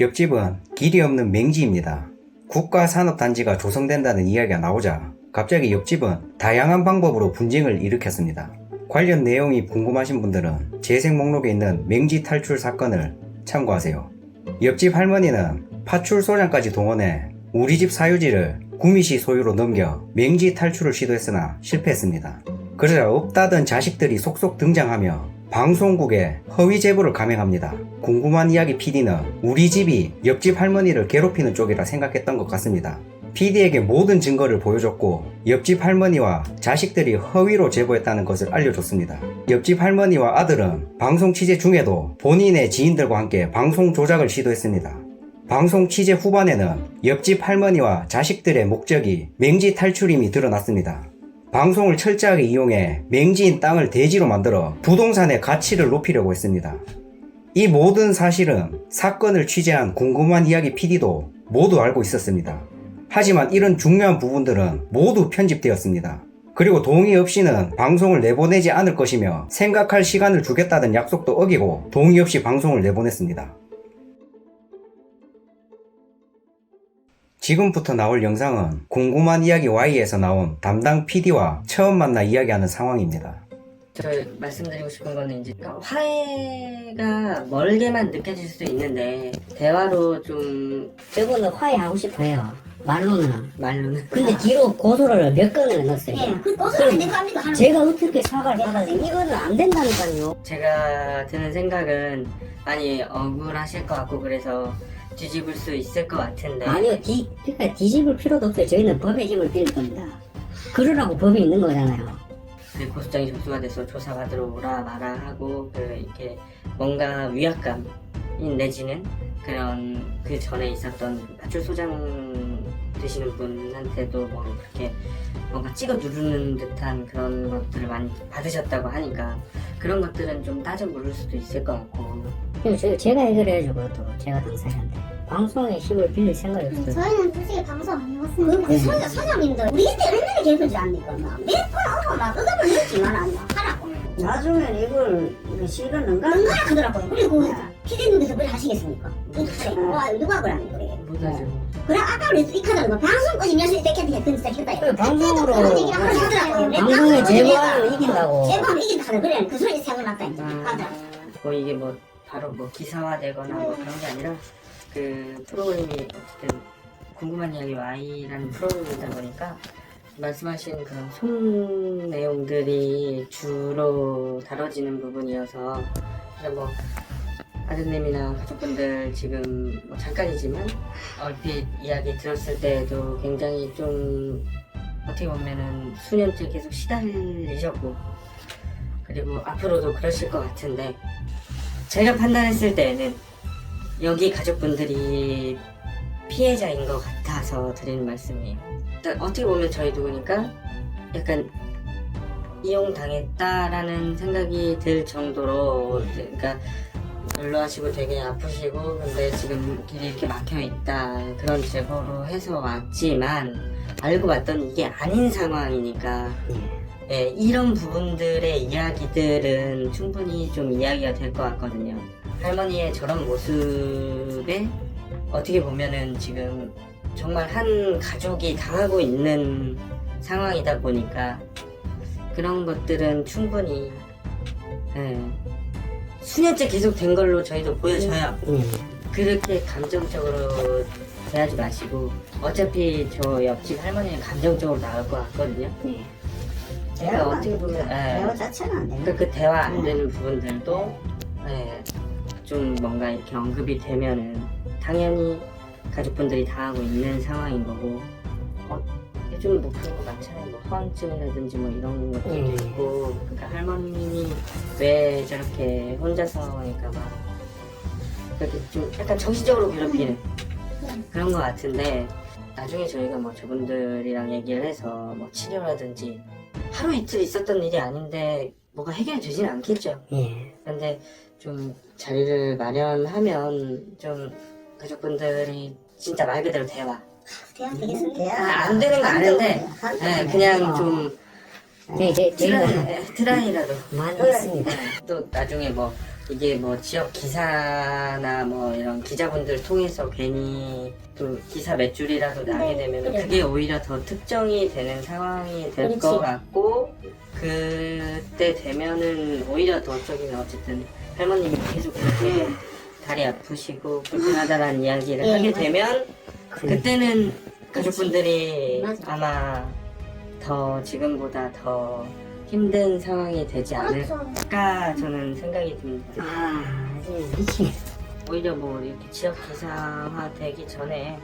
옆집은 길이 없는 맹지입니다. 국가산업단지가 조성된다는 이야기가 나오자 갑자기 옆집은 다양한 방법으로 분쟁을 일으켰습니다. 관련 내용이 궁금하신 분들은 재생 목록에 있는 맹지 탈출 사건을 참고하세요. 옆집 할머니는 파출소장까지 동원해 우리 집 사유지를 구미시 소유로 넘겨 맹지 탈출을 시도했으나 실패했습니다. 그러자 없다던 자식들이 속속 등장하며 방송국에 허위 제보를 감행합니다. 궁금한 이야기 PD는 우리 집이 옆집 할머니를 괴롭히는 쪽이라 생각했던 것 같습니다. PD에게 모든 증거를 보여줬고 옆집 할머니와 자식들이 허위로 제보했다는 것을 알려줬습니다. 옆집 할머니와 아들은 방송 취재 중에도 본인의 지인들과 함께 방송 조작을 시도했습니다. 방송 취재 후반에는 옆집 할머니와 자식들의 목적이 맹지 탈출임이 드러났습니다. 방송을 철저하게 이용해 맹지인 땅을 대지로 만들어 부동산의 가치를 높이려고 했습니다. 이 모든 사실은 사건을 취재한 궁금한 이야기 PD도 모두 알고 있었습니다. 하지만 이런 중요한 부분들은 모두 편집되었습니다. 그리고 동의 없이는 방송을 내보내지 않을 것이며 생각할 시간을 주겠다는 약속도 어기고 동의 없이 방송을 내보냈습니다. 지금부터 나올 영상은 궁금한 이야기 Y에서 나온 담당 PD와 처음 만나 이야기하는 상황입니다. 저 말씀드리고 싶은 거는 이제 화해가 멀게만 느껴질 수도 있는데 대화로 좀 저거는 화해하고 싶어요. 말로는. 말로는 근데 뒤로 고소를 몇 건을 넣었어요. 예, 그 고소를 안 된거 합니까? 하는 제가 어떻게 사과를 받아요? 이거는 안 된다니까요. 제가 드는 생각은 많이 억울하실 것 같고 그래서 뒤집을 수 있을 것 같은데 아니요, 뒤, 그러니까 뒤집을 필요도 없어요. 저희는 법의 힘을 빌릴 겁니다. 그러라고 법이 있는 거잖아요. 그 고소장이 접수가 돼서 조사받으러 오라 마라 하고 그 이렇게 뭔가 위압감 내지는 그런 그 전에 있었던 파출소장 되시는 분한테도 뭐 그렇게 뭔가 찍어 누르는 듯한 그런 것들을 많이 받으셨다고 하니까 그런 것들은 좀 따져 물을 수도 있을 것 같고 저- 제가 해결해야죠, 그것도. 제가 당사자인데. 방송의 힘을 빌릴 생각이 없어요. 저희는 솔직히 방송 안 해봤습니다. 그 소장, 소장님들 우리 그때 얼마나 계속 않니까 몇번 오고 막 의견을 냈지만 아니야 하라고 나중에 이걸 이거 실었는가? 응가라 하더라고요. 그리고 피디님께서 그걸 하시겠습니까? 누가 누가 그러는 거예요? 못하죠 그래 아까 우리 이카드는 뭐 방송 꺼지 몇시 때까지 했던 진짜 했다 그 방송으로. 방송에 제보하면 이긴다고. 제보하면 이긴다 그래 그 소리 생각났다 이제 하더라. 뭐 이게 뭐 바로 뭐 기사화되거나 뭐 그런 게 아니라 그 프로그램이 어쨌든 궁금한 이야기 Y라는 프로그램이다 보니까 말씀하신 그런 속 내용들이 주로 다뤄지는 부분이어서 그래서 뭐 아드님이나 가족분들 지금 뭐 잠깐이지만 얼핏 이야기 들었을 때도 굉장히 좀 어떻게 보면은 수년째 계속 시달리셨고 그리고 앞으로도 그러실 것 같은데 제가 판단했을 때는 여기 가족분들이 피해자인 것 같아서 드리는 말씀이에요. 일단 어떻게 보면 저희 누구니까 약간 이용당했다라는 생각이 들 정도로 그러니까 연로하시고 되게 아프시고 근데 지금 길이 이렇게 막혀 있다 그런 제보로 해서 왔지만 알고 봤더니 이게 아닌 상황이니까 예, 이런 부분들의 이야기들은 충분히 좀 이야기가 될 것 같거든요. 할머니의 저런 모습에 어떻게 보면은 지금 정말 한 가족이 당하고 있는 상황이다 보니까 그런 것들은 충분히 예, 수년째 계속 된 걸로 저희도 보여져요. 음. 그렇게 감정적으로 대하지 마시고 어차피 저 옆집 할머니는 감정적으로 나올 것 같거든요. 네. 제가 어떻게 보면 예. 대화 자체는 안 되는 그러니까 그 대화 안 되는 부분들도 예, 좀 뭔가 이렇게 언급이 되면은 당연히 가족분들이 당하고 있는 상황인 거고 어, 요즘 뭐 그런 거 많잖아요 뭐 허언증이라든지 뭐 이런 것들도 음. 있고 그러니까 할머님이 왜 저렇게 혼자서 그러니까 막 그렇게 좀 약간 정신적으로 괴롭히는 그런 거 같은데 나중에 저희가 뭐 저분들이랑 얘기를 해서 뭐 치료라든지 하루 이틀 있었던 일이 아닌데 뭐가 해결되지는 않겠죠. 예. 근데 좀 자리를 마련하면 좀 가족분들이 진짜 말 그대로 대화. 대학 되겠습니다. 아, 안 되는 거 아는데 네, 그냥 좀 네, 제, 제가 드라이, 네, 드라이라도 많이 있습니다. 또 나중에 뭐 이게 뭐 지역 기사나 뭐 이런 기자분들 통해서 괜히 또 기사 몇 줄이라도 나게 네, 되면 그래. 그게 오히려 더 특정이 되는 상황이 될 그렇지. 것 같고 그때 되면은 오히려 더 쪽이면 어쨌든 할머님이 계속 그렇게 다리 아프시고 불편하다라는 이야기를 예, 하게 맞아. 되면 그때는 가족분들이 맞아. 아마 더 지금보다 더 힘든 상황이 되지. 않을까 저는 생각이 듭니다. 아, 미치겠어. 오히려 뭐 이렇게 지역 기사화 되기 전에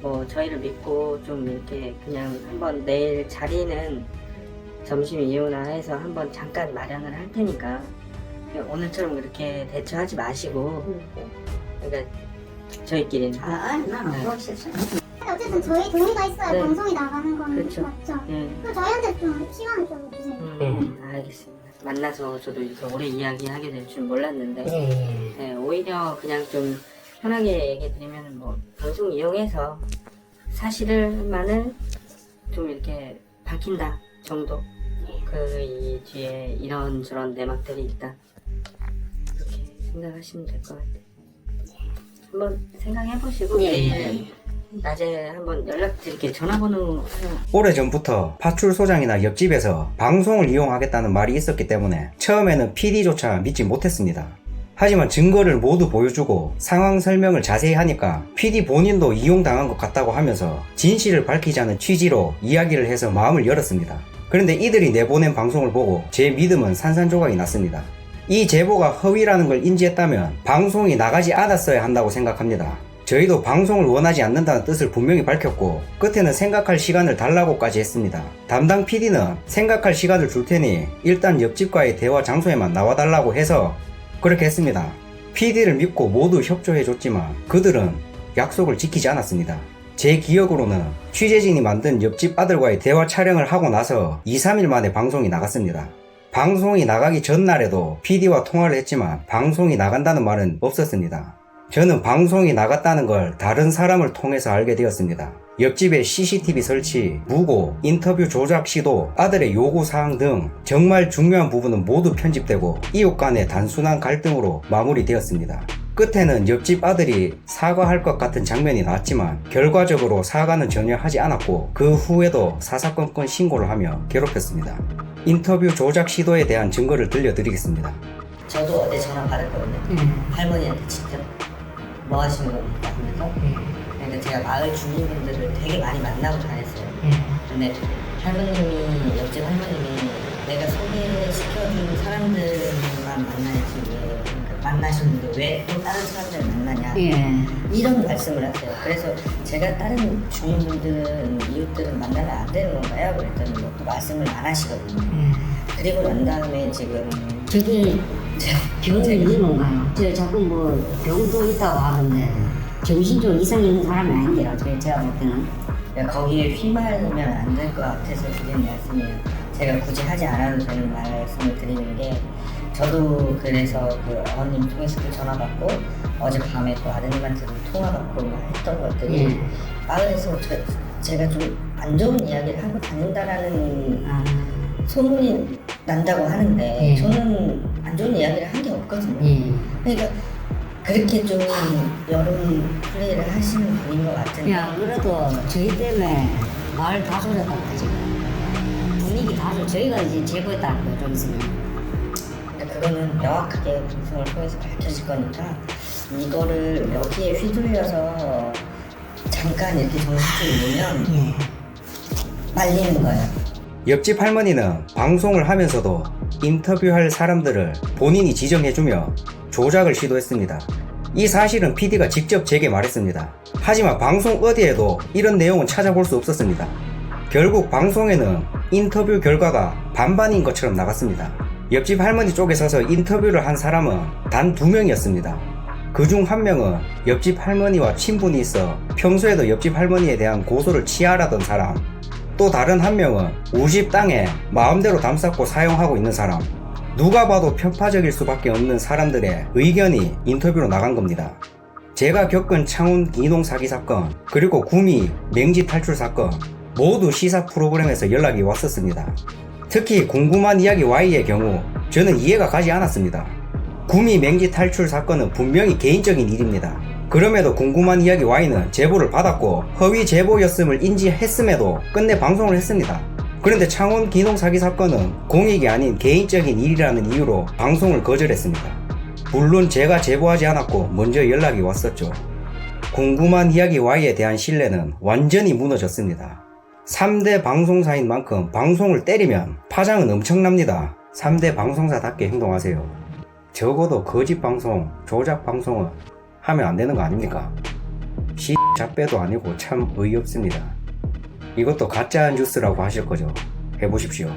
뭐 저희를 믿고 좀 이렇게 그냥 한번 내일 자리는 점심 이후나 해서 한번 잠깐 마련을 할 테니까 오늘처럼 그렇게 대처하지 마시고 그러니까 저희끼리는 아, 아, 나는 네. 어쨌든 저희 동의가 있어야 네. 방송이 나가는 건 그렇죠. 맞죠. 예. 그럼 저희한테 좀 시간을 좀 주세요. 음, 알겠습니다. 만나서 저도 이렇게 오래 이야기하게 될 줄 몰랐는데 예, 예. 네, 오히려 그냥 좀 편하게 얘기 드리면 뭐 방송 이용해서 사실을만을 좀 이렇게 밝힌다 정도 그 이 뒤에 이런 저런 내막들이 있다 그렇게 생각하시면 될 것 같아요 한번 생각해 보시고 예. 낮에 한번 연락드릴게요 전화번호 오래전부터 파출 소장이나 옆집에서 방송을 이용하겠다는 말이 있었기 때문에 처음에는 PD조차 믿지 못했습니다. 하지만 증거를 모두 보여주고 상황 설명을 자세히 하니까 PD 본인도 이용당한 것 같다고 하면서 진실을 밝히자는 취지로 이야기를 해서 마음을 열었습니다. 그런데 이들이 내보낸 방송을 보고 제 믿음은 산산조각이 났습니다. 이 제보가 허위라는 걸 인지했다면 방송이 나가지 않았어야 한다고 생각합니다. 저희도 방송을 원하지 않는다는 뜻을 분명히 밝혔고 끝에는 생각할 시간을 달라고까지 했습니다. 담당 PD는 생각할 시간을 줄 테니 일단 옆집과의 대화 장소에만 나와달라고 해서 그렇게 했습니다. PD를 믿고 모두 협조해줬지만 그들은 약속을 지키지 않았습니다. 제 기억으로는 취재진이 만든 옆집 아들과의 대화 촬영을 하고 나서 2, 3일 만에 방송이 나갔습니다. 방송이 나가기 전날에도 PD와 통화를 했지만 방송이 나간다는 말은 없었습니다. 저는 방송이 나갔다는 걸 다른 사람을 통해서 알게 되었습니다. 옆집에 CCTV 설치, 무고, 인터뷰 조작 시도, 아들의 요구 사항 등 정말 중요한 부분은 모두 편집되고 이웃 간의 단순한 갈등으로 마무리되었습니다. 끝에는 옆집 아들이 사과할 것 같은 장면이 나왔지만 결과적으로 사과는 전혀 하지 않았고 그 후에도 사사건건 신고를 하며 괴롭혔습니다. 인터뷰 조작 시도에 대한 증거를 들려드리겠습니다. 저도 어제 전화 받았거든요 할머니한테 직접 뭐 하시는 겁니까? 하면서 근데 제가 마을 주민분들을 되게 많이 만나고 다녔어요. 근데 할머님이 옆집 할머님이 내가 소개시켜준 사람들만 만나야지 왜 그러니까 만나시는데 왜 또 다른 사람들 만나냐? 예. 이런 말씀을 하세요. 그래서 제가 다른 주민분들은 이웃들은 만나면 안 되는 건가요? 그랬더니 뭐또 말씀을 안 하시거든요. 그리고 난 다음에 지금 제- 제가 있는 건가요? 저 자꾸 뭐 병도 있다고 하는데 정신적 이상 있는 사람이 아닌데 어떻게 제가 볼 때는 거기에 휘말리면 안 될 것 같아서 드리는 말씀이에요. 제가 굳이 하지 않아도 되는 말씀을 드리는 게 저도 그래서 그 어머님 통해서 또 전화 받고 어젯밤에 또 아드님한테도 통화 받고 막 했던 것들이 예. 마을에서 저, 제가 좀 안 좋은 이야기를 하고 다닌다라는 아, 소문이 난다고 하는데 예. 저는 안 좋은 이야기를 한 게 없거든요. 예. 그러니까 그렇게 좀 여론 플레이를 하시는 분인 것 같은데 야, 그래도 저희 때문에 말다 소렸답니다, 지금. 분위기 다 소, 저희가 이제 제보했다는 거좀 있으면. 근데 그거는 명확하게 방송을 통해서 밝혀질 거니까 이거를 여기에 휘둘려서 잠깐 이렇게 정신줄 놓으면 예. 말리는 거예요. 옆집 할머니는 방송을 하면서도 인터뷰할 사람들을 본인이 지정해주며 조작을 시도했습니다. 이 사실은 PD가 직접 제게 말했습니다. 하지만 방송 어디에도 이런 내용은 찾아볼 수 없었습니다. 결국 방송에는 인터뷰 결과가 반반인 것처럼 나갔습니다. 옆집 할머니 쪽에 서서 인터뷰를 한 사람은 단 두 명이었습니다. 그 중 한 명은 옆집 할머니와 친분이 있어 평소에도 옆집 할머니에 대한 고소를 치하라던 사람, 또 다른 한 명은 우리 집 땅에 마음대로 담쌓고 사용하고 있는 사람. 누가 봐도 편파적일 수밖에 없는 사람들의 의견이 인터뷰로 나간 겁니다. 제가 겪은 창원 이동 사기 사건, 그리고 구미 맹지 탈출 사건, 모두 시사 프로그램에서 연락이 왔었습니다. 특히 궁금한 이야기 Y의 경우, 저는 이해가 가지 않았습니다. 구미 맹지 탈출 사건은 분명히 개인적인 일입니다. 그럼에도 궁금한 이야기 Y는 제보를 받았고 허위 제보였음을 인지했음에도 끝내 방송을 했습니다. 그런데 창원 기농 사기 사건은 공익이 아닌 개인적인 일이라는 이유로 방송을 거절했습니다. 물론 제가 제보하지 않았고 먼저 연락이 왔었죠. 궁금한 이야기 Y에 대한 신뢰는 완전히 무너졌습니다. 3대 방송사인 만큼 방송을 때리면 파장은 엄청납니다. 3대 방송사답게 행동하세요. 적어도 거짓 방송, 조작 방송은 하면 안 되는 거 아닙니까? 시 잡배도 아니고 참 어이없습니다. 이것도 가짜 뉴스라고 하실 거죠? 해보십시오.